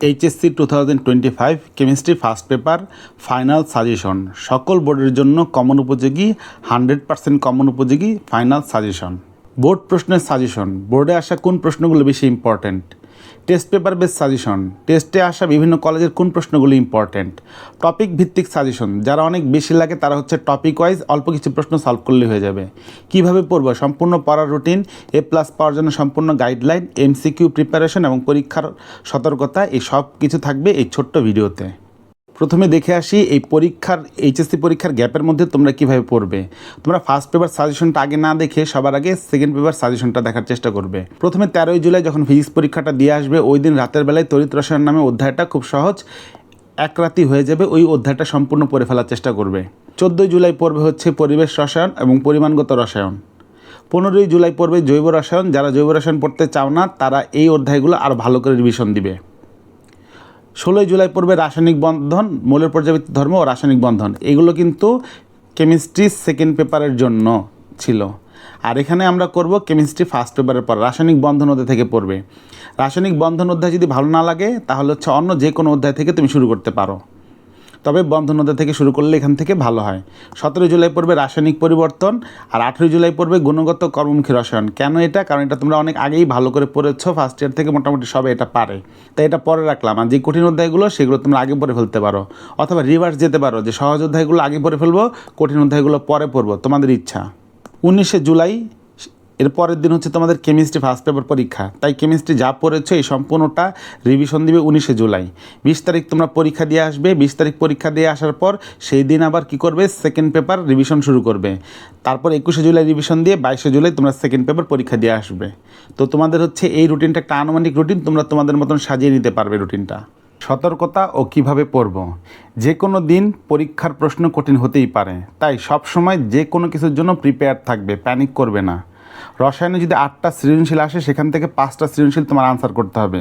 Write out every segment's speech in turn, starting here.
HSC two thousand twenty five chemistry first paper final suggestion সকল বোর্ডের জন্য common উপযোগী হান্ড্রেড পার্সেন্ট কমন উপযোগী ফাইনাল সাজেশন বোর্ড প্রশ্নের সাজেশন বোর্ডে আসা কোন প্রশ্নগুলো বেশি important test paper base suggestion টেস্টে আসা বিভিন্ন কলেজের কোন প্রশ্নগুলি ইম্পর্ট্যান্ট টপিক ভিত্তিক সাজেশন যারা অনেক বেশি লাগে তারা হচ্ছে টপিক ওয়াইজ অল্প কিছু প্রশ্ন সলভ করলে হয়ে যাবে। কীভাবে পড়ব? সম্পূর্ণ পড়ার রুটিন এ প্লাস পাওয়ার জন্য সম্পূর্ণ গাইডলাইন এমসিকিউ প্রিপারেশন এবং পরীক্ষার সতর্কতা, এই সব কিছু থাকবে এই ছোট্ট ভিডিওতে প্রথমে দেখে আসি এই পরীক্ষার, এইচএসসি পরীক্ষার গ্যাপের মধ্যে তোমরা কীভাবে পড়বে। তোমরা ফার্স্ট পেপার সাজেশনটা আগে না দেখে সবার আগে সেকেন্ড পেপার সাজেশনটা দেখার চেষ্টা করবে। প্রথমে তেরোই জুলাই যখন ফিজিক্স পরীক্ষাটা দিয়ে আসবে, ওই দিন রাতের বেলায় তড়িৎ রসায়ন নামে অধ্যায়টা খুব সহজ, এক রাতি হয়ে যাবে, ওই অধ্যায়টা সম্পূর্ণ পড়ে ফেলার চেষ্টা করবে। চোদ্দোই জুলাই পড়বে হচ্ছে পরিবেশ রসায়ন এবং পরিমাণগত রসায়ন। পনেরোই জুলাই পড়বে জৈব রসায়ন, যারা জৈব রসায়ন পড়তে চাও না, তারা এই অধ্যায়গুলো আরও ভালো করে রিভিশন দিবে। ষোলোই জুলাই পড়বে রাসায়নিক বন্ধন, মৌলের পর্যাবৃত্ত ধর্ম ও রাসায়নিক বন্ধন। এগুলো কিন্তু কেমিস্ট্রি সেকেন্ড পেপারের জন্য ছিল। আর এখানে আমরা করব কেমিস্ট্রি ফার্স্ট পেপারের পর, রাসায়নিক বন্ধন অধ্যায় থেকে পড়বে। রাসায়নিক বন্ধন অধ্যায় যদি ভালো না লাগে, তাহলে হচ্ছে অন্য যে কোনো অধ্যায় থেকে তুমি শুরু করতে পারো। তবে বন্ধন অধ্যায় থেকে শুরু করলে এখান থেকে ভালো হয়। সতেরোই জুলাই পড়বে রাসায়নিক পরিবর্তন আর আঠেরোই জুলাই পড়বে গুণগত কর্মমুখী রসায়ন। কেন এটা? কারণ এটা তোমরা অনেক আগেই ভালো করে পড়েছো ফার্স্ট ইয়ার থেকে মোটামুটি সবাই এটা পারে। তাই এটা পরে রাখলাম। আর যে কঠিন অধ্যায়গুলো, সেগুলো তোমরা আগে পড়ে ফেলতে পারো। অথবা রিভার্স যেতে পারো যে সহজ অধ্যায়গুলো আগে পড়ে ফেলব, কঠিন অধ্যায়গুলো পরে পড়ব। তোমাদের ইচ্ছা। উনিশে জুলাই এর পরের দিন হচ্ছে তোমাদের কেমিস্ট্রি ফার্স্ট পেপার পরীক্ষা। তাই কেমিস্ট্রি যা পড়েছো, এই সম্পূর্ণটা রিভিশন দিবে উনিশে জুলাই। বিশ তারিখ তোমরা পরীক্ষা দিয়ে আসবে। বিশ তারিখ পরীক্ষা দিয়ে আসার পর সেই দিন আবার কি করবে? সেকেন্ড পেপার রিভিশন শুরু করবে। তারপর একুশে জুলাই রিভিশন দিয়ে বাইশে জুলাই তোমরা সেকেন্ড পেপার পরীক্ষা দিয়ে আসবে। তো তোমাদের হচ্ছে এই রুটিনটা একটা আনুমানিক রুটিন তোমরা তোমাদের মতন সাজিয়ে নিতে পারবে রুটিনটা সতর্কতা ও কীভাবে পড়ব? যে কোনো দিন পরীক্ষার প্রশ্ন কঠিন হতেই পারে। তাই সব সময় যে কোনো কিছুর জন্য প্রিপেয়ার থাকবে প্যানিক করবে না। রসায়নে যদি আটটা সৃজনশীল আসে, সেখান থেকে পাঁচটা সৃজনশীল তোমার আনসার করতে হবে।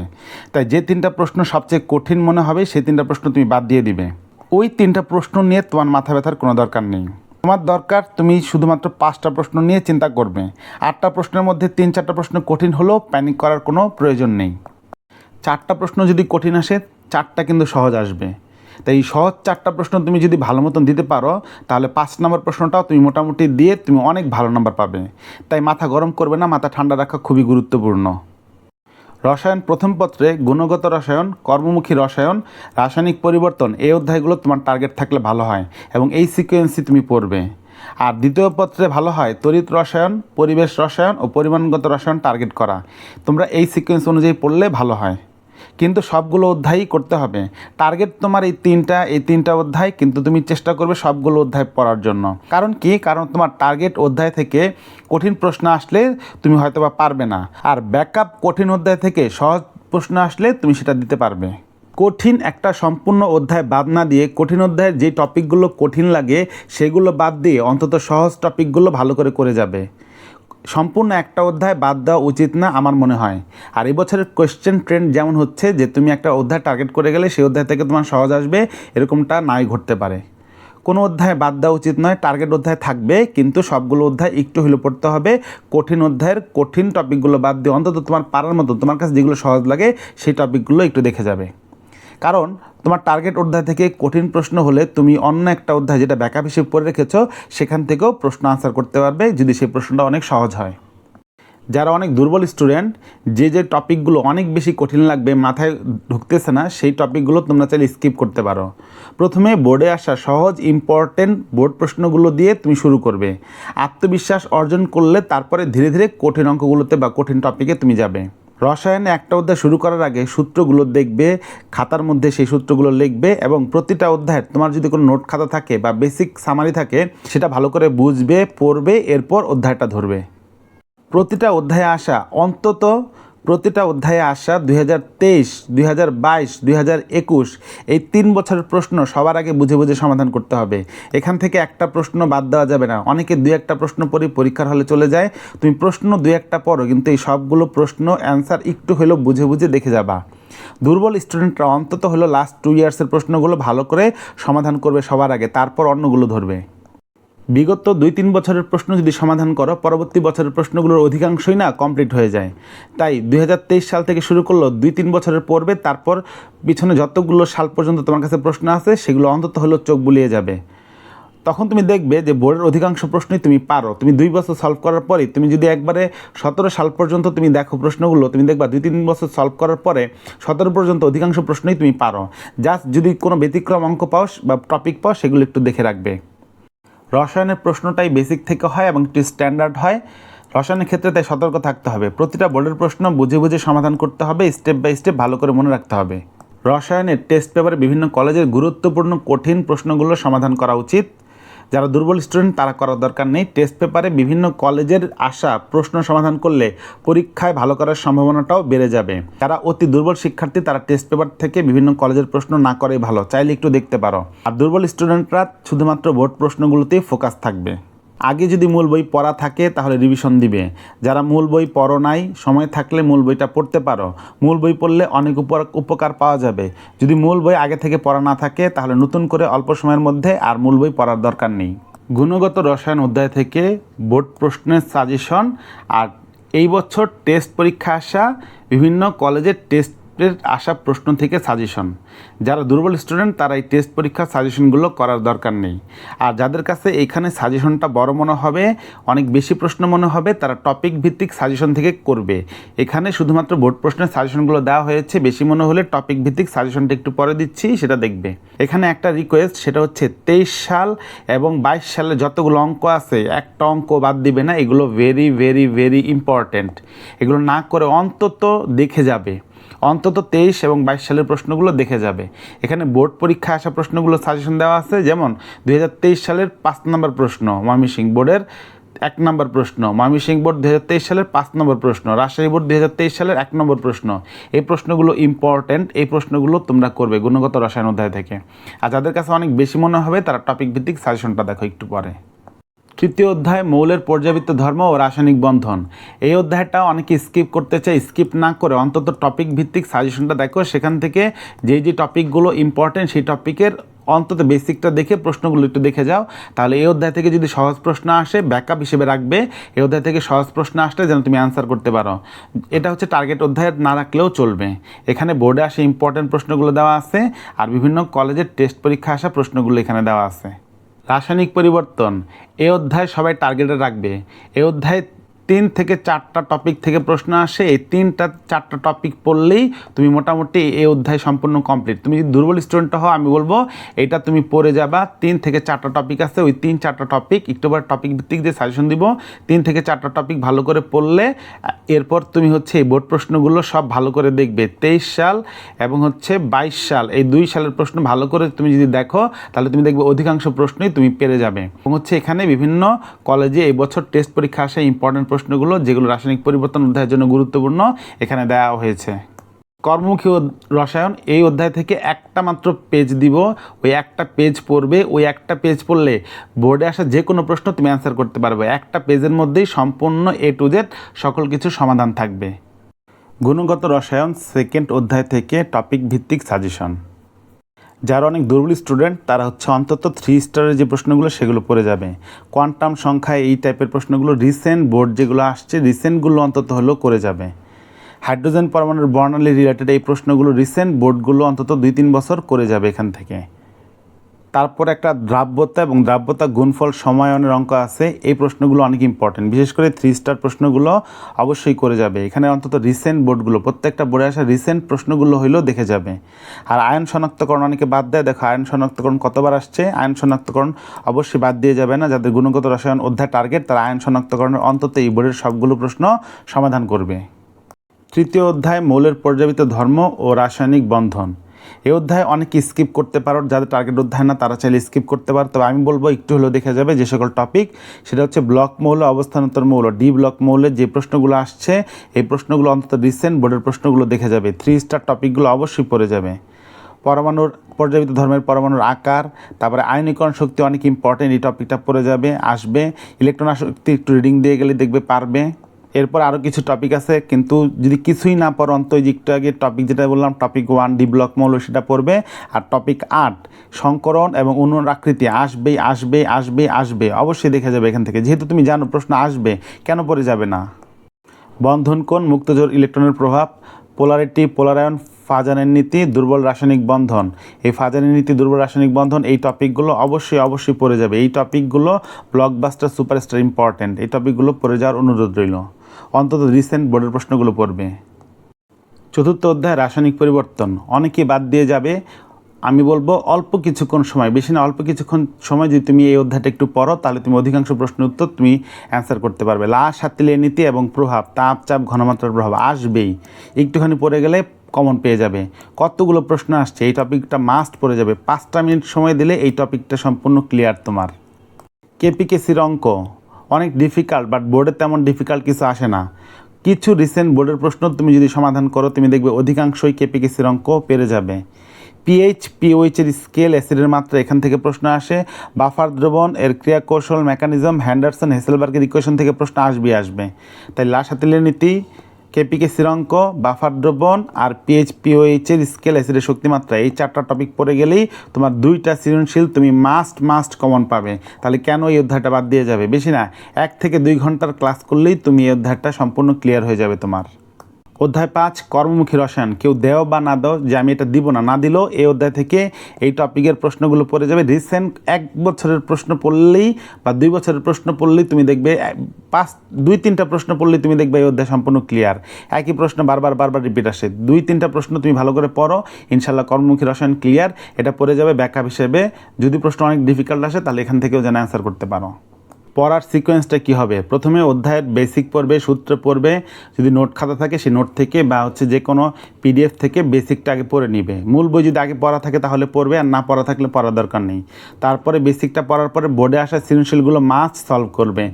তাই যে তিনটা প্রশ্ন সবচেয়ে কঠিন মনে হবে, সেই তিনটা প্রশ্ন তুমি বাদ দিয়ে দিবে। ওই তিনটা প্রশ্ন নিয়ে তোমার মাথা ব্যথার কোনো দরকার নেই। তোমার দরকার, তুমি শুধুমাত্র পাঁচটা প্রশ্ন নিয়ে চিন্তা করবে। আটটা প্রশ্নের মধ্যে তিন, চারটা প্রশ্ন কঠিন হলেও প্যানিক করার কোনো প্রয়োজন নেই। চারটা প্রশ্ন যদি কঠিন আসে, চারটা কিন্তু সহজ আসবে। তাই সহজ চারটা প্রশ্ন তুমি যদি ভালো মতন দিতে পারো, তাহলে পাঁচ নম্বর প্রশ্নটাও তুমি মোটামুটি দিয়ে তুমি অনেক ভালো নাম্বার পাবে। তাই মাথা গরম করবে না, মাথা ঠান্ডা রাখা খুবই গুরুত্বপূর্ণ। রসায়ন প্রথম পত্রে গুণগত রসায়ন, কর্মমুখী রসায়ন, রাসায়নিক পরিবর্তন এই অধ্যায়গুলো তোমার টার্গেট থাকলে ভালো হয় এবং এই সিকোয়েন্সই তুমি পড়বে। আর দ্বিতীয় পত্রে ভালো হয়, তড়িৎ রসায়ন, পরিবেশ রসায়ন ও পরিমাণগত রসায়ন টার্গেট করা। তোমরা এই সিকোয়েন্স অনুযায়ী পড়লে ভালো হয়। কিন্তু সবগুলো অধ্যায়ই করতে হবে। টার্গেট তোমার এই তিনটা এই তিনটা অধ্যায় কিন্তু তুমি চেষ্টা করবে সবগুলো অধ্যায় পড়ার জন্য। কারণ কি? কারণ তোমার টার্গেট অধ্যায় থেকে কঠিন প্রশ্ন আসলে তুমি হয়তো বা পারবে না। আর ব্যাকআপ কঠিন অধ্যায় থেকে সহজ প্রশ্ন আসলে তুমি সেটা দিতে পারবে। কঠিন একটা সম্পূর্ণ অধ্যায় বাদ না দিয়ে কঠিন অধ্যায়ের যে টপিকগুলো কঠিন লাগে, সেগুলো বাদ দিয়ে অন্তত সহজ টপিকগুলো ভালো করে করে যাবে। সম্পূর্ণ একটা অধ্যায় বাদ দেওয়া উচিত না আমার মনে হয়। আর এই বছরের কোয়েশ্চেন ট্রেন্ড যেমন হচ্ছে যে তুমি একটা অধ্যায় টার্গেট করে গেলে সেই অধ্যায় থেকে তোমার সহজ আসবে, এরকমটা নাই ঘটতে পারে। কোনো অধ্যায় বাদ দেওয়া উচিত নয় টার্গেট অধ্যায় থাকবে, কিন্তু সবগুলো অধ্যায় একটু হলে পড়তে হবে। কঠিন অধ্যায়ের কঠিন টপিকগুলো বাদ দিয়ে অন্তত তোমার পারার মতো, তোমার কাছে যেগুলো সহজ লাগে, সেই টপিকগুলো একটু দেখে যাবে। কারণ তোমার টার্গেট অধ্যায় থেকে কঠিন প্রশ্ন হলে তুমি অন্য একটা অধ্যায় যেটা ব্যাকআপ হিসেবে পড়ে রেখেছো, সেখান থেকেও প্রশ্ন আনসার করতে পারবে যদি সেই প্রশ্নটা অনেক সহজ হয়। যারা অনেক দুর্বল স্টুডেন্ট যে যে টপিকগুলো অনেক বেশি কঠিন লাগবে, মাথায় ঢুকতেছে না, সেই টপিকগুলো তোমরা চাইলে স্কিপ করতে পারো। প্রথমে বোর্ডে আসা সহজ ইম্পর্টেন্ট বোর্ড প্রশ্নগুলো দিয়ে তুমি শুরু করবে। আত্মবিশ্বাস অর্জন করলে তারপরে ধীরে ধীরে কঠিন অঙ্কগুলোতে বা কঠিন টপিকে তুমি যাবে। রসায়নে একটা অধ্যায় শুরু করার আগে সূত্রগুলো দেখবে, খাতার মধ্যে সেই সূত্রগুলো লিখবে এবং প্রতিটা অধ্যায়ের তোমার যদি কোনো নোট খাতা থাকে বা বেসিক সামারি থাকে, সেটা ভালো করে বুঝবে, পড়বে, এরপর অধ্যায়টা ধরবে। প্রতিটা অধ্যায়ে আসা অন্তত প্রতিটা অধ্যায়ে আসা দুই হাজার তেইশ, দুই হাজার বাইশ, দুই হাজার একুশ, এই তিন বছরের প্রশ্ন সবার আগে বুঝে বুঝে সমাধান করতে হবে। এখান থেকে একটা প্রশ্ন বাদ দেওয়া যাবে না। অনেকে দুই একটা প্রশ্ন পড়ি, পরীক্ষার হলে চলে যায়। তুমি প্রশ্ন দুই একটা পড়ো, কিন্তু এই সবগুলো প্রশ্ন অ্যান্সার একটু হলেও বুঝে বুঝে দেখে যাবা। দুর্বল স্টুডেন্টরা অন্তত হলো লাস্ট টু ইয়ার্সের প্রশ্নগুলো ভালো করে সমাধান করবে সবার আগে, তারপর অন্যগুলো ধরবে। বিগত দুই তিন বছরের প্রশ্ন যদি সমাধান করো, পরবর্তী বছরের প্রশ্নগুলোর অধিকাংশই না কমপ্লিট হয়ে যায়। তাই দুই হাজার তেইশ সাল থেকে শুরু করল দুই তিন বছরের পড়বে তারপর পিছনে যতগুলো সাল পর্যন্ত তোমার কাছে প্রশ্ন আছে, সেগুলো অন্তত হলেও চোখ বুলিয়ে যাবে। তখন তুমি দেখবে যে বোর্ডের অধিকাংশ প্রশ্নই তুমি পারো। তুমি দুই বছর সলভ করার পরে তুমি যদি একবারে সতেরো সাল পর্যন্ত তুমি দেখো প্রশ্নগুলো, তুমি দেখবা দুই তিন বছর সলভ করার পরে সতেরো পর্যন্ত অধিকাংশ প্রশ্নই তুমি পারো। জাস্ট যদি কোনো ব্যতিক্রম অঙ্ক পাও বা টপিক পাও, সেগুলো একটু দেখে রাখবে। রসায়নের প্রশ্নটাই বেসিক থেকে হয় এবং একটি স্ট্যান্ডার্ড হয়। রসায়নের ক্ষেত্রে তাই সতর্ক থাকতে হবে। প্রতিটা বোর্ডের প্রশ্ন বুঝে বুঝে সমাধান করতে হবে স্টেপ বাই স্টেপ ভালো করে মনে রাখতে হবে। রসায়নের টেস্ট পেপারে বিভিন্ন কলেজের গুরুত্বপূর্ণ কঠিন প্রশ্নগুলো সমাধান করা উচিত। যারা দুর্বল স্টুডেন্ট তারা করার দরকার নেই। টেস্ট পেপারে বিভিন্ন কলেজের আসা প্রশ্ন সমাধান করলে পরীক্ষায় ভালো করার সম্ভাবনাটাও বেড়ে যাবে। যারা অতি দুর্বল শিক্ষার্থী, তারা টেস্ট পেপার থেকে বিভিন্ন কলেজের প্রশ্ন না করে ভালো। চাইলে একটু দেখতে পারো। আর দুর্বল স্টুডেন্টরা শুধুমাত্র বোর্ড প্রশ্নগুলোতেই ফোকাস থাকবে। আগে যদি মূল বই পড়া থাকে, তাহলে রিভিশন দিবে। যারা মূল বই পড়ো নাই, সময় থাকলে মূল বইটা পড়তে পারো। মূল বই পড়লে অনেক উপর উপকার পাওয়া যাবে। যদি মূল বই আগে থেকে পড়া না থাকে, তাহলে নতুন করে অল্প সময়ের মধ্যে আর মূল বই পড়ার দরকার নেই। গুণগত রসায়ন অধ্যায় থেকে বোর্ড প্রশ্নের সাজেশন আর এই বছর টেস্ট পরীক্ষা আসা বিভিন্ন কলেজের টেস্ট আসা প্রশ্ন থেকে সাজেশন যারা দুর্বল স্টুডেন্ট তারা এই টেস্ট পরীক্ষার সাজেশনগুলো করার দরকার নেই। আর যাদের কাছে এইখানে সাজেশনটা বড় মনে হবে, অনেক বেশি প্রশ্ন মনে হবে, তারা টপিক ভিত্তিক সাজেশন থেকে করবে। এখানে শুধুমাত্র বোর্ড প্রশ্নের সাজেশনগুলো দেওয়া হয়েছে, বেশি মনে হলে টপিক ভিত্তিক সাজেশনটা একটু পরে দিচ্ছি, সেটা দেখবে। এখানে একটা রিকোয়েস্ট সেটা হচ্ছে তেইশ সাল এবং বাইশ সালে যতগুলো অঙ্ক আছে, একটা অঙ্ক বাদ দিবে না, এগুলো ভেরি ভেরি ভেরি ইম্পর্ট্যান্ট এগুলো না করে অন্তত দেখে যাবে। অন্তত তেইশ এবং বাইশ সালের প্রশ্নগুলো দেখে যাবে। এখানে বোর্ড পরীক্ষায় আসা প্রশ্নগুলো সাজেশন দেওয়া আছে, যেমন দু হাজার তেইশ সালের পাঁচ নম্বর প্রশ্ন ময়মনসিং বোর্ডের এক নম্বর প্রশ্ন ময়মনসিংহ বোর্ড দু হাজার তেইশ সালের পাঁচ নম্বর প্রশ্ন রাজশাহী বোর্ড দুই হাজার তেইশ সালের এক নম্বর প্রশ্ন। এই প্রশ্নগুলো ইম্পর্ট্যান্ট এই প্রশ্নগুলো তোমরা করবে গুণগত রসায়ন অধ্যায় থেকে। আর যাদের কাছে অনেক বেশি মনে হবে, তারা টপিক ভিত্তিক সাজেশনটা দেখো একটু পরে। তৃতীয় অধ্যায়, মৌলের পর্যাবৃত্ত ধর্ম ও রাসায়নিক বন্ধন। এই অধ্যায়টা অনেকে স্কিপ করতে চায় স্কিপ না করে অন্তত টপিক ভিত্তিক সাজেশনটা দেখো, সেখান থেকে যেই যে টপিকগুলো ইম্পর্টেন্ট সেই টপিকের অন্তত বেসিকটা দেখে, প্রশ্নগুলো একটু দেখে যাও। তাহলে এই অধ্যায় থেকে যদি সহজ প্রশ্ন আসে ব্যাকআপ হিসেবে রাখবে। এই অধ্যায় থেকে সহজ প্রশ্ন আসলে যেন তুমি অ্যান্সার করতে পারো। এটা হচ্ছে টার্গেট অধ্যায়, না রাখলেও চলবে। এখানে বোর্ডে আসে ইম্পর্টেন্ট প্রশ্নগুলো দেওয়া আছে, আর বিভিন্ন কলেজের টেস্ট পরীক্ষা আসা প্রশ্নগুলো এখানে দেওয়া আছে। রাসায়নিক পরিবর্তন। এ অধ্যায় সবাই টার্গেটে রাখবে। এ অধ্যায় তিন থেকে চারটা টপিক থেকে প্রশ্ন আসে। এই তিনটা, চারটা টপিক পড়লেই তুমি মোটামুটি এই অধ্যায় সম্পূর্ণ কমপ্লিট তুমি যদি দুর্বল স্টুডেন্ট হও, আমি বলব, এটা তুমি পড়ে যাবা। তিন থেকে চারটা টপিক আছে, ওই তিন, চারটা টপিক একটু টপিক ভিত্তিক দিয়ে সাজেশন দিব। তিন থেকে চারটা টপিক ভালো করে পড়লে, এরপর তুমি হচ্ছে এই বোর্ড প্রশ্নগুলো সব ভালো করে দেখবে। তেইশ সাল এবং হচ্ছে বাইশ সাল। এই দুই সালের প্রশ্ন ভালো করে তুমি যদি দেখো, তাহলে তুমি দেখবে অধিকাংশ প্রশ্নই তুমি পেরে যাবে। এবং হচ্ছে এখানে বিভিন্ন কলেজে এই বছর টেস্ট পরীক্ষা আসে ইম্পর্টেন্ট প্রশ্নগুলো, যেগুলো রাসায়নিক পরিবর্তন অধ্যায়ের জন্য গুরুত্বপূর্ণ, এখানে দেওয়া হয়েছে। কর্মমুখী রসায়ন, এই অধ্যায় থেকে একটা মাত্র পেজ দিব। ওই একটা পেজ পড়বে, ওই একটা পেজ পড়লে বোর্ডে আসা যে কোনো প্রশ্ন তুমি অ্যান্সার করতে পারবে। একটা পেজের মধ্যেই সম্পূর্ণ এ টু জেড সকল কিছু সমাধান থাকবে। গুণগত রসায়ন সেকেন্ড অধ্যায় থেকে টপিক ভিত্তিক সাজেশন যারা অনেক দুর্বল স্টুডেন্ট তারা হচ্ছে অন্তত থ্রি স্টারের যে প্রশ্নগুলো, সেগুলো পড়ে যাবে। কোয়ান্টাম সংখ্যায় এই টাইপের প্রশ্নগুলো রিসেন্ট বোর্ড যেগুলো আসছে রিসেন্টগুলো অন্তত হলেও করে যাবে। হাইড্রোজেন পরমাণুর বর্ণালী রিলেটেড এই প্রশ্নগুলো রিসেন্ট বোর্ডগুলো অন্তত দুই তিন বছর করে যাবে এখান থেকে। তারপর একটা দ্রাব্যতা এবং দ্রাব্যতা গুণফল সমায়নের অঙ্ক আছে। এই প্রশ্নগুলো অনেক ইম্পর্টেন্ট বিশেষ করে থ্রি স্টার প্রশ্নগুলো অবশ্যই করে যাবে। এখানে অন্তত রিসেন্ট বোর্ডগুলো প্রত্যেকটা বোর্ডে আসা রিসেন্ট প্রশ্নগুলো হইলেও দেখে যাবে। আর আয়ন শনাক্তকরণ অনেকে বাদ দেয়। দেখো, আয়ন শনাক্তকরণ কতবার আসছে? আয়ন শনাক্তকরণ অবশ্যই বাদ দিয়ে যাবে না। যাদের গুণগত রসায়ন অধ্যায় টার্গেট তারা আয়ন শনাক্তকরণের অন্তত এই বোর্ডের সবগুলো প্রশ্ন সমাধান করবে। তৃতীয় অধ্যায়, মৌলের পর্যাপিত ধর্ম ও রাসায়নিক বন্ধন। এই অধ্যায় অনেকে স্কিপ করতে পারো, যাদের টার্গেট অধ্যায় না, তারা চাইলে স্কিপ করতে পারো। তবে আমি বলব, একটু হলেও দেখা যাবে যে সকল টপিক সেটা হচ্ছে ব্লক মৌল অবস্থানোত্তর মৌল ডি ব্লক মৌলের যে প্রশ্নগুলো আসছে, এই প্রশ্নগুলো অন্তত রিসেন্ট বোর্ডের প্রশ্নগুলো দেখে যাবে। থ্রি স্টার টপিকগুলো অবশ্যই পড়ে যাবে। পরমাণুর পর্যাপিত ধর্মের পরমাণুর আকার, তারপরে আয়নীকরণ শক্তি অনেক ইম্পর্টেন্ট এই টপিকটা পড়ে যাবে, আসবে। ইলেকট্রন শক্তি একটু রিডিং দিয়ে গেলে দেখবে পারবে। এরপর আরও কিছু টপিক আছে, কিন্তু যদি কিছুই না পড়ো অন্ত একটু আগে টপিক যেটা বললাম টপিক ওয়ান ডি ব্লক মৌল সেটা পড়বে। আর টপিক আট, সংকরণ এবং উন্নয়ন আকৃতি আসবেই আসবে আসবে আসবে, অবশ্যই দেখে যাবে এখান থেকে। যেহেতু তুমি জানো প্রশ্ন আসবে, কেন পড়ে যাবে না? বন্ধন কোণ মুক্তজোর ইলেকট্রনের প্রভাব পোলারিটি পোলারায়ন ফাজানের নীতি, দুর্বল রাসায়নিক বন্ধন। এই ফাজানের নীতি, দুর্বল রাসায়নিক বন্ধন, এই টপিকগুলো অবশ্যই অবশ্যই পড়ে যাবে। এই টপিকগুলো ব্লকবাস্টার সুপারস্টার ইম্পর্ট্যান্ট এই টপিকগুলো পড়ে যাওয়ার অনুরোধ রইল। অন্তত রিসেন্ট বোর্ডের প্রশ্নগুলো পড়বে। চতুর্থ অধ্যায়, রাসায়নিক পরিবর্তন। অনেকে বাদ দিয়ে যাবে। আমি বলব অল্প কিছুক্ষণ সময়, বেশি না, অল্প কিছুক্ষণ সময় যদি তুমি এই অধ্যায়টা একটু পড়ো, তাহলে তুমি অধিকাংশ প্রশ্নের উত্তর তুমি অ্যান্সার করতে পারবে। লাশ হাতিলের নীতি এবং প্রভাব, তাপ, চাপ, ঘনমাত্রার প্রভাব আসবেই। একটুখানি পড়ে গেলে কমন পেয়ে যাবে। কতগুলো প্রশ্ন আসছে? এই টপিকটা মাস্ট পড়ে যাবে। পাঁচটা মিনিট সময় দিলে এই টপিকটা সম্পূর্ণ ক্লিয়ার তোমার। কেপিকেসির অঙ্ক। অনেক ডিফিকাল্ট বাট বোর্ডে তেমন ডিফিকাল্ট কিছু আসে না। কিছু রিসেন্ট বোর্ডের প্রশ্ন তুমি যদি সমাধান করো, তুমি দেখবে অধিকাংশই কেপিকেসির অঙ্ক পেরে যাবে। পিএইচ পিওইচের স্কেল অ্যাসিডের মাত্রা এখান থেকে প্রশ্ন আসে। বাফার দ্রবণ এর ক্রিয়া কৌশল মেকানিজম হ্যান্ডারসন হেসেলবার্গের ইকুয়েশন থেকে প্রশ্ন আসবে আসবে। তাই লাশ হাতিলের নীতি কেপিকে শ্রীরঙ্ক বাফার দ্রবণ আর পিএইচ পিওএইচ এর স্কেল অ্যাসিডের শক্তিমাত্রা। এই চারটা টপিক পড়ে গেলেই তোমার দুইটা সৃজনশীল তুমি মাস্ট মাস্ট কমন পাবে। তাহলে কেন এই অধ্যায়টা বাদ দিয়ে যাবে? বেশি না, এক থেকে দুই ঘণ্টার ক্লাস করলেই তুমি এই অধ্যায়টা সম্পূর্ণ ক্লিয়ার হয়ে যাবে তোমার। অধ্যায় পাঁচ, কর্মমুখী রসায়ন। কেউ দেও বা না দাও, যে আমি এটা দিব না না দিলেও এই অধ্যায় থেকে এই টপিকের প্রশ্নগুলো পড়ে যাবে। রিসেন্ট এক বছরের প্রশ্ন পড়লেই বা দুই বছরের প্রশ্ন পড়লেই তুমি দেখবে পাঁচ, দুই, তিনটা প্রশ্ন পড়লেই তুমি দেখবে এই অধ্যায় সম্পূর্ণ ক্লিয়ার একই প্রশ্ন বারবার বারবার রিপিট আসে। দুই, তিনটা প্রশ্ন তুমি ভালো করে পড়ো ইনশাল্লাহ কর্মমুখী রসায়ন ক্লিয়ার এটা পড়ে যাবে ব্যাকআপ হিসেবে। যদি প্রশ্ন অনেক ডিফিকাল্ট আসে, তাহলে এখান থেকেও যেন অ্যান্সার করতে পারো। পড়ার সিকোয়েন্সটা কি হবে? প্রথমে অধ্যায়ের বেসিক পড়বে, সূত্র পড়বে, যদি নোট খাতা থাকে সেই নোট থেকে বা হচ্ছে যে কোনো পিডিএফ থেকে বেসিকটা আগে পড়ে নিবে। মূল বই যদি আগে পড়া থাকে তাহলে পড়বে, আর না পড়া থাকলে পড়ার দরকার নেই। তারপরে বেসিকটা পড়ার পরে বোর্ডে আসা সৃজনশীলগুলো মাস্ট সলভ করবে।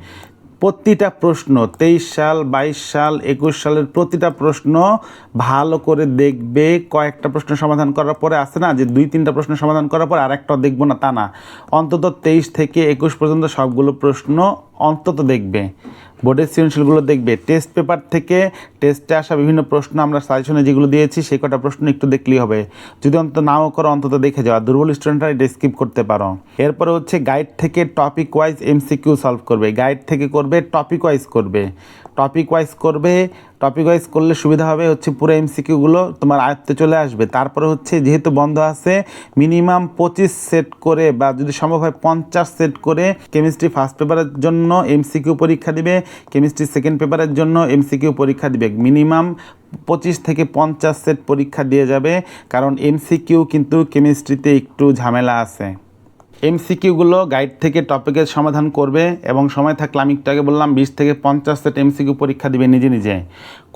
প্রতিটা প্রশ্ন, তেইশ সাল, বাইশ সাল, একুশ সালের প্রতিটা প্রশ্ন ভালো করে দেখবে, কয়েকটা প্রশ্ন সমাধান করার পরে আসে না, যে দুই, তিনটা প্রশ্ন সমাধান করার পর আরেকটা দেখব না, তা না। অন্তত তেইশ থেকে একুশ পর্যন্ত সবগুলো প্রশ্ন অন্তত দেখবে। বোর্ডের সৃজনশীলগুলো দেখবে। টেস্ট পেপার থেকে টেস্টে আসা বিভিন্ন প্রশ্ন আমরা সাজেশনে যেগুলো দিয়েছি, সেই কটা প্রশ্ন একটু দেখলেই হবে। যদি অন্তত নাও করো, অন্তত দেখে যাওয়া দুর্বল স্টুডেন্টরা এটা স্কিপ করতে পারো। এরপরে হচ্ছে গাইড থেকে টপিক ওয়াইজ এমসিকিউ সলভ করবে। গাইড থেকে করবে টপিক ওয়াইজ করবে। টপিক ওয়াইজ করবে টপিক ওয়াইজ করলে সুবিধা হবে হচ্ছে পুরো এমসিকিউগুলো তোমার আয়ত্তে চলে আসবে। তারপরে হচ্ছে যেহেতু বন্ধ আছে মিনিমাম পঁচিশ সেট করে বা যদি সম্ভব হয় পঞ্চাশ সেট করে কেমিস্ট্রি ফার্স্ট পেপারের জন্য এমসিকিউ পরীক্ষা দিবে কেমিস্ট্রি সেকেন্ড পেপারের জন্য এমসিকিউ পরীক্ষা দিবে। মিনিমাম পঁচিশ থেকে পঞ্চাশ সেট পরীক্ষা দিয়ে যাবে, কারণ এমসিকিউ কিন্তু কেমিস্ট্রিতে একটু ঝামেলা আছে। এমসিকিউগুলো গাইড থেকে টপিকের সমাধান করবে এবং সময় থাকলে আমি একটু আগে বললাম, বিশ থেকে পঞ্চাশ সেট এমসিকিউ পরীক্ষা দিবে নিজে নিজে।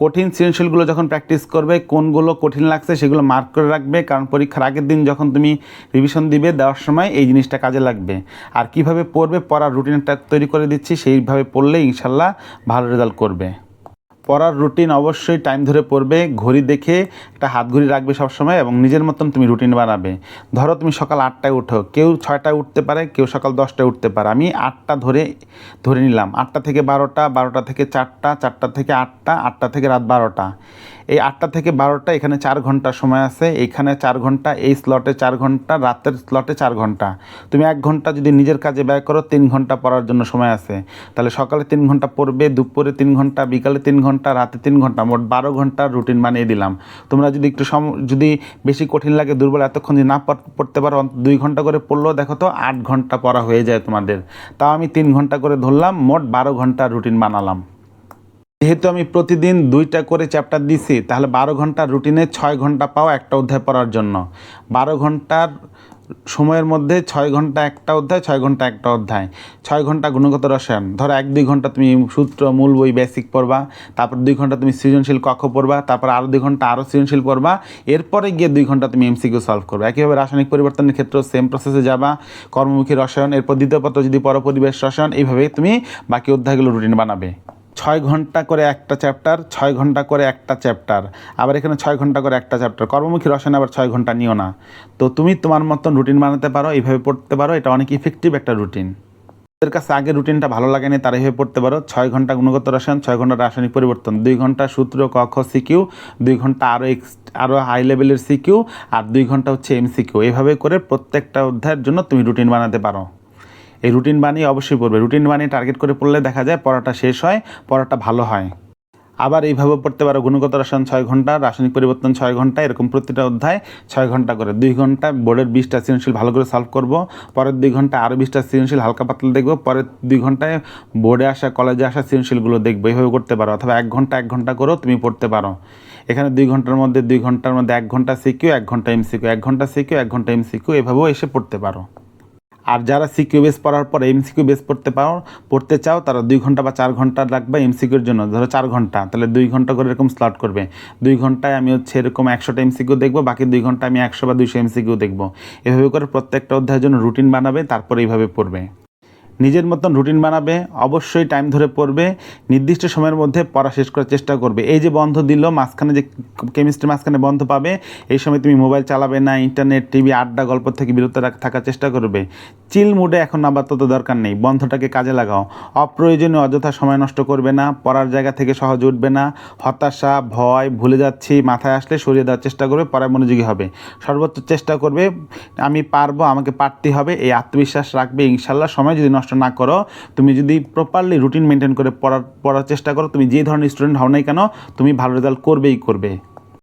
কঠিন সৃজনশীলগুলো যখন প্র্যাকটিস করবে, কোনগুলো কঠিন লাগছে সেগুলো মার্ক করে রাখবে, কারণ পরীক্ষার আগের দিন যখন তুমি রিভিশন দিবে, দেওয়ার সময় এই জিনিসটা কাজে লাগবে। আর কীভাবে পড়বে, পড়ার রুটিনটা তৈরি করে দিচ্ছি, সেইভাবে পড়লে ইনশাল্লাহ ভালো রেজাল্ট করবে। পড়ার রুটিন অবশ্যই টাইম ধরে পড়বে, ঘড়ি দেখে একটা হাত ঘড়ি রাখবে সবসময় এবং নিজের মতন তুমি রুটিন বানাবে। ধরো তুমি সকাল আটটায় উঠো, কেউ ছয়টায় উঠতে পারে, কেউ সকাল দশটায় উঠতে পারে। আমি আটটা ধরে ধরে নিলাম, আটটা থেকে বারোটা বারোটা থেকে চারটা চারটা থেকে আটটা আটটা থেকে রাত বারোটা। এই আটটা থেকে বারোটা, এখানে চার ঘণ্টা সময় আছে এইখানে চার ঘণ্টা, এই স্লটে চার ঘণ্টা, রাতের স্লটে চার ঘণ্টা। তুমি এক ঘণ্টা যদি নিজের কাজে ব্যয় করো, তিন ঘণ্টা পড়ার জন্য সময় আছে। তাহলে সকালে তিন ঘণ্টা পড়বে, দুপুরে তিন ঘণ্টা, বিকালে তিন ঘণ্টা, রাতে তিন ঘণ্টা, মোট বারো ঘণ্টার রুটিন বানিয়ে দিলাম। তোমরা যদি একটু সম, যদি বেশি কঠিন লাগে, দুর্বল, এতক্ষণ যদি না পড়তে পারো দুই ঘণ্টা করে পড়লেও দেখো তো আট ঘণ্টা পড়া হয়ে যায় তোমাদের। তাও আমি তিন ঘণ্টা করে ধরলাম, মোট বারো ঘণ্টার রুটিন বানালাম। যেহেতু আমি প্রতিদিন দুইটা করে চ্যাপ্টার দিছি, তাহলে বারো ঘণ্টার রুটিনে ছয় ঘণ্টা পাও একটা অধ্যায় পড়ার জন্য। বারো ঘণ্টার সময়ের মধ্যে ছয় ঘণ্টা একটা অধ্যায়, ছয় ঘণ্টা একটা অধ্যায়। ছয় ঘণ্টা গুণগত রসায়ন। ধরো এক দুই ঘণ্টা তুমি সূত্র, মূল বই বেসিক পড়বা, তারপর দুই ঘণ্টা তুমি সৃজনশীল কক্ষ পড়বা, তারপর আরও দুই ঘণ্টা আরও সৃজনশীল পড়বা, এরপরে গিয়ে দুই ঘণ্টা তুমি এমসিকিউ সলভ করবে। একইভাবে রাসায়নিক পরিবর্তনের ক্ষেত্রেও সেম প্রসেসে যাবা। কর্মমুখী রসায়ন, এরপর দ্বিতীয় পত্র যদি পরপরিবেশ রসায়ন এইভাবে তুমি বাকি অধ্যায়গুলো রুটিন বানাবে। ছয় ঘণ্টা করে একটা চ্যাপ্টার, ছয় ঘণ্টা করে একটা চ্যাপ্টার। আবার এখানে ছয় ঘণ্টা করে একটা চ্যাপ্টার। কর্মমুখী রসায়ন আবার ছয় ঘণ্টা নিও না। তো তুমি তোমার মতন রুটিন বানাতে পারো, এইভাবে পড়তে পারো, এটা অনেক ইফেক্টিভ একটা রুটিন। তাদের কাছে আগে রুটিনটা ভালো লাগেনি তারা এভাবে পড়তে পারো। ছয় ঘণ্টা গুণগত রসায়ন, ছয় ঘণ্টা রাসায়নিক পরিবর্তন। দুই ঘণ্টা সূত্র, ক, খ সিকিউ দুই ঘণ্টা আরও এক্স আরও হাই লেভেলের সিকিউ আর দুই ঘণ্টা হচ্ছে এমসিকিউ এইভাবে করে প্রত্যেকটা অধ্যায়ের জন্য তুমি রুটিন বানাতে পারো। এই রুটিন বানিয়ে অবশ্যই পড়বে। রুটিন বানিয়ে টার্গেট করে পড়লে দেখা যায় পড়াটা শেষ হয়, পড়াটা ভালো হয়। আবার এইভাবে পড়তে পারো, গুণগত রসায়ন ছয় ঘণ্টা, রাসায়নিক পরিবর্তন ছয় ঘণ্টা, এরকম প্রতিটা অধ্যায় ছয় ঘণ্টা করে। দুই ঘণ্টা বোর্ডের বিশটা সৃজনশীল ভালো করে সলভ করব, পরের দুই ঘণ্টা আরও বিশটা সৃজনশীল হালকা পাতলা দেখব, পরের দুই ঘন্টায় বোর্ডে আসা কলেজে আসা সৃজনশীলগুলো দেখব। এইভাবে করতে পারো, অথবা এক ঘণ্টা এক ঘণ্টা করেও তুমি পড়তে পারো। এখানে দুই ঘণ্টার মধ্যে, দুই ঘণ্টার মধ্যে এক ঘণ্টা সিকিউ এক ঘণ্টা এমসিকিউ এক ঘণ্টা সিকিউ এক ঘণ্টা এমসিকিউ এভাবেও এসে পড়তে পারো। আর যারা সিকিউ বেস পড়ার পর এমসিকিউ বেস পড়তে পারো পড়তে চাও, তারা দুই ঘণ্টা বা চার ঘণ্টা লাগবে এমসিকিউর জন্য। ধরো চার ঘণ্টা, তাহলে দুই ঘণ্টা করে এরকম স্লট করবে। দুই ঘন্টায় আমি হচ্ছে এরকম একশোটা এমসিকিউ দেখব, বাকি দুই ঘণ্টা আমি একশো বা দুইশো এমসিকিউ দেখব। এভাবে করে প্রত্যেকটা অধ্যায়ের জন্য রুটিন বানাবে, তারপরে এইভাবে পড়বে। নিজের মতন রুটিন বানাবে, অবশ্যই টাইম ধরে পড়বে, নির্দিষ্ট সময়ের মধ্যে পড়া শেষ করার চেষ্টা করবে। এই যে বন্ধ দিল, মাঝখানে যে কেমিস্ট্রি মাঝখানে বন্ধ পাবে, এই সময় তুমি মোবাইল চালাবে না ইন্টারনেট টিভি আড্ডা, গল্প থেকে বিরত থাকার চেষ্টা করবে। চিল মুডে এখন আবার তত দরকার নেই। বন্ধটাকে কাজে লাগাও। অপ্রয়োজনীয় অযথা সময় নষ্ট করবে না, পড়ার জায়গা থেকে সহজ উঠবে না, হতাশা, ভয়, ভুলে যাচ্ছি, মাথায় আসলে সরিয়ে দেওয়ার চেষ্টা করবে পড়ায় মনোযোগী হবে। সর্বোচ্চ চেষ্টা করবে, আমি পারব, আমাকে পারতে হবে, এই আত্মবিশ্বাস রাখবে, ইনশাল্লাহ সময় যদি নষ্ট না করো। তুমি যদি প্রপারলি রুটিন মেনটেন করে পড়ার পড়ার চেষ্টা করো, তুমি যে ধরনের স্টুডেন্ট হও নাই কেন, তুমি ভালো রেজাল্ট করবেই করবে।